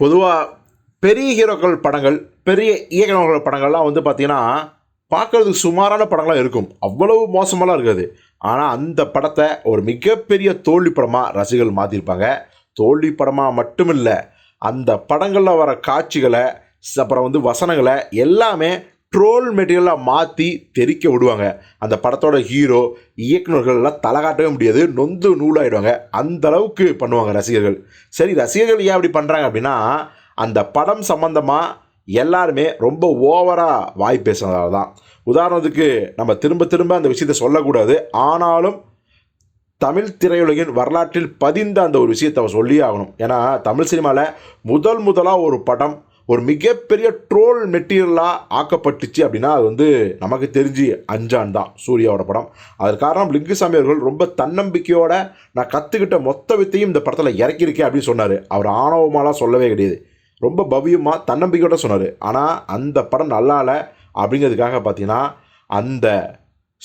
பொதுவாக பெரிய ஹீரோக்கள் படங்கள் பெரிய இயக்குநர்கள் படங்கள்லாம் வந்து பார்த்தீங்கன்னா பார்க்கறதுக்கு சுமாரான படங்களாக இருக்கும். அவ்வளவு மோசமெல்லாம் இருக்காது. ஆனால் அந்த படத்தை ஒரு மிகப்பெரிய தோல்வி படமாக ரசிகர்கள் மாற்றிருப்பாங்க தோல்வி படமாக மட்டும் இல்லை அந்த படங்களில் வர காட்சிகளை அப்புறம் வந்து வசனங்களை எல்லாமே ட்ரோல் மெட்டீரியலாக மாற்றி தெறிக்க விடுவாங்க. அந்த படத்தோட ஹீரோ இயக்குநர்கள்லாம் தலை காட்டவே முடியாது. நொந்து நூலாயிடுவாங்க. அந்த அளவுக்கு பண்ணுவாங்க ரசிகர்கள். சரி ரசிகர்கள் ஏன் அப்படி பண்ணுறாங்க அப்படின்னா அந்த படம் சம்மந்தமாக எல்லாருமே ரொம்ப ஓவராக வாய் பேசுனதால தான். உதாரணத்துக்கு நம்ம திரும்ப திரும்ப அந்த விஷயத்தை சொல்லக்கூடாது. ஆனாலும் தமிழ் திரையுலகின் வரலாற்றில் பதிந்த அந்த ஒரு விஷயத்தை அவன் சொல்லியே ஆகணும். ஏன்னா தமிழ் சினிமாவில் முதல் முதலாக ஒரு படம் ஒரு மிகப்பெரிய ட்ரோல் மெட்டீரியலாக ஆக்கப்பட்டுச்சு அப்படின்னா அது வந்து நமக்கு தெரிஞ்சு அஞ்சான் தான் சூர்யாவோட படம். அதற்கு காரணம் லிங்குசாமி அவர்கள் ரொம்ப தன்னம்பிக்கையோட நான் கற்றுக்கிட்ட மொத்த வித்தையும் இந்த படத்தில் இறக்கியிருக்கேன் அப்படின்னு சொன்னார். அவர் ஆணவமாலாம் சொல்லவே கிடையாது. ரொம்ப பவ்யமாக தன்னம்பிக்கையோட சொன்னார். ஆனால் அந்த படம் நல்லா இல்லை அப்படிங்கிறதுக்காக பார்த்தீங்கன்னா அந்த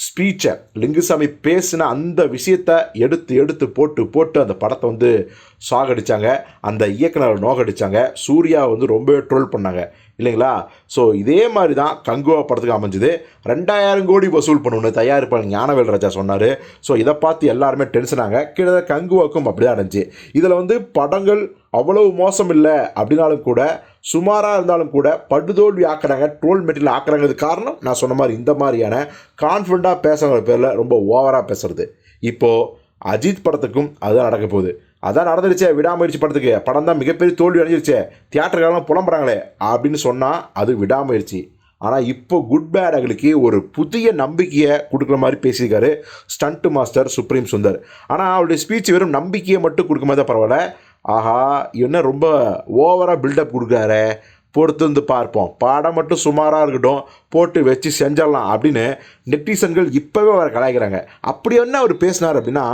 ஸ்பீச்சை லிங்குசாமி பேசின அந்த விஷயத்த எடுத்து எடுத்து போட்டு போட்டு அந்த படத்தை வந்து சாகடிச்சாங்க. அந்த இயக்குனர் நோகடிச்சாங்க. சூர்யா வந்து ரொம்பவே ட்ரோல் பண்ணாங்க. இல்லைங்களா? ஸோ இதே மாதிரி தான் கங்குவா படத்துக்கு அமைஞ்சுது. ரெண்டாயிரம் கோடி வசூல் பண்ணணும்னு தயாரிப்பாளர் ஞானவேல் ராஜா சொன்னார். ஸோ இதை பார்த்து எல்லாருமே டென்ஷனாங்க கிட்டத்தட்ட கங்குவாக்கும் அப்படி தான் இருந்துச்சு. இதில் வந்து படங்கள் அவ்வளவு மோசம் இல்லை அப்படின்னாலும் கூட சுமாராக இருந்தாலும் கூட படுதோல்வி ஆக்குறாங்க ட்ரோல் மெட்டீரியல் ஆக்குறாங்கிறது காரணம் நான் சொன்ன மாதிரி இந்த மாதிரியான கான்ஃபிடண்ட்டாக பேசுகிற பேரில் ரொம்ப ஓவராக பேசுறது. இப்போது அஜித் படத்துக்கும் அதுதான் நடக்க போகுது. அதான் நடந்துருச்சே விடாமுயற்சி படத்துக்கு. படம் தான் மிகப்பெரிய தோல்வி அடைஞ்சிருச்சே தியேட்டருக்காரெல்லாம் புலம்புறாங்களே அப்படின்னு சொன்னால் அது விடாமுயற்சி. ஆனால் இப்போ குட் பேட் ஒரு புதிய நம்பிக்கையை கொடுக்குற மாதிரி பேசியிருக்காரு ஸ்டண்ட் மாஸ்டர் சுப்ரீம் சுந்தர். ஆனால் அவருடைய ஸ்பீச் வெறும் நம்பிக்கையை மட்டும் கொடுக்க மாதிரி தான் பரவாயில்ல. ஆஹா என்ன ரொம்ப ஓவராக பில்டப் கொடுக்குறாரு. பொறுத்து வந்து பார்ப்போம். படம் மட்டும் சுமாராக இருக்கட்டும் போட்டு வச்சு செஞ்சிடலாம் அப்படின்னு நெட்டிசன்கள் இப்போவே அவரை கலாய்க்கிறாங்க. அப்படி என்ன அவர் பேசினார் அப்படின்னா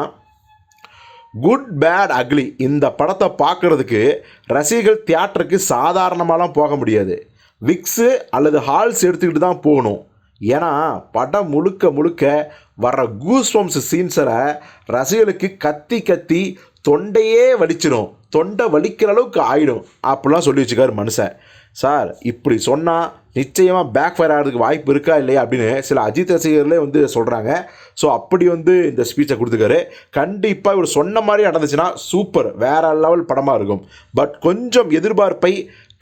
குட் பேட் அக்லி இந்த படத்தை பார்க்குறதுக்கு ரசிகர்கள் தியேட்டருக்கு சாதாரணமாலாம் போக முடியாது. விக்ஸு அல்லது ஹால்ஸ் எடுத்துக்கிட்டு தான் போகணும். ஏன்னா படம் முழுக்க முழுக்க வர்ற கூஸ்வம்ஸ் சீன்ஸரை ரசிகர்களுக்கு கத்தி கத்தி தொண்டையே வலிச்சிடும். தொண்டை வலிக்கிற அளவுக்கு ஆயிடும். அப்படிலாம் சொல்லி வச்சுக்காரு மனுஷன். சார் இப்படி சொன்னால் நிச்சயமாக பேக் ஃபயர் ஆகிறதுக்கு வாய்ப்பு இருக்கா இல்லையா அப்படின்னு சில அஜித் ரசிகர்களே வந்து சொல்கிறாங்க ஸோ அப்படி வந்து இந்த ஸ்பீச்சை கொடுத்துருக்காரு. கண்டிப்பாக இவர் சொன்ன மாதிரி நடந்துச்சுன்னா சூப்பர் வேற லெவல் படமாக இருக்கும். பட் கொஞ்சம் எதிர்பார்ப்பை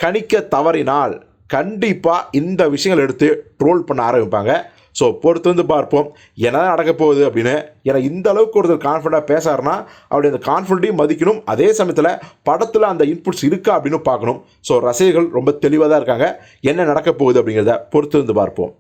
கணிக்க தவறினால் கண்டிப்பாக இந்த விஷயங்கள் எடுத்து ட்ரோல் பண்ண ஆரம்பிப்பாங்க. ஸோ பொறுத்து வந்து பார்ப்போம். என்ன நடக்க போகுது அப்படின்னு ஏன்னா இந்த அளவுக்கு ஒருத்தர் கான்ஃபிடண்ட்டாக பேசாருன்னா அவருடைய அந்த கான்ஃபிடண்ட்டையும் மதிக்கணும். அதே சமயத்தில் படத்தில் அந்த இன்புட்ஸ் இருக்கா அப்படின்னு பார்க்கணும். ஸோ ரசிகர்கள் ரொம்ப தெளிவாக தான் இருக்காங்க. என்ன நடக்க போகுது அப்படிங்கிறத பொறுத்து வந்து பார்ப்போம்.